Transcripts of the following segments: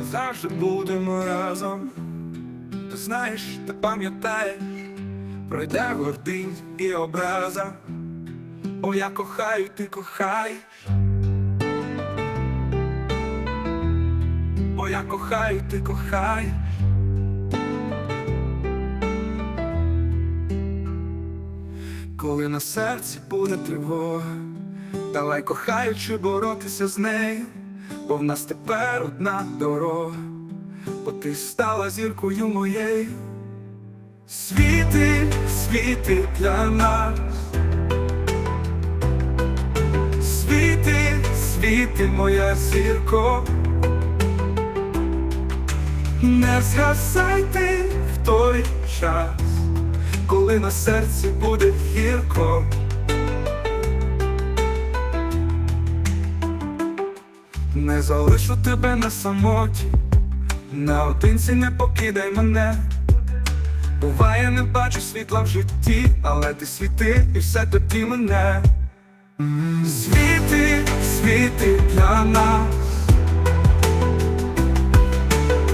ми завжди будемо разом. Ти знаєш, ти пам'ятаєш, пройде гординь і образа. О, я кохаю, ти кохай. О, я кохаю, ти кохай. Коли на серці буде тривога, давай кохаючи боротися з нею, бо в нас тепер одна дорога, бо ти стала зіркою моєю. Світи, світи для нас. Світи, світи, моя зірко. Не згасайте в той час, коли на серці буде гірко. Не залишу тебе на самоті, наодинці не покидай мене. Буває, не бачу світла в житті, але ти світи і все тоді мене. Світи, світи для нас.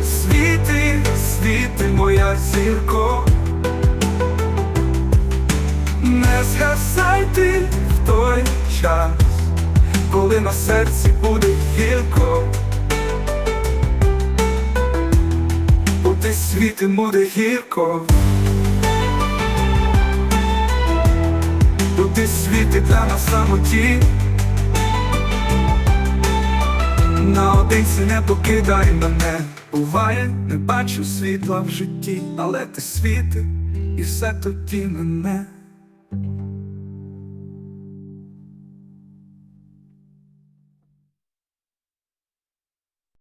Світи, світи, моя зірко. Не згасайте в той час, коли на серці буде гірко. Буде світи, буде гірко. Буде світи для нас самоті. Наодинці не покидай мене. Буває, не бачу світла в житті, але ти світи, і все тоді мене.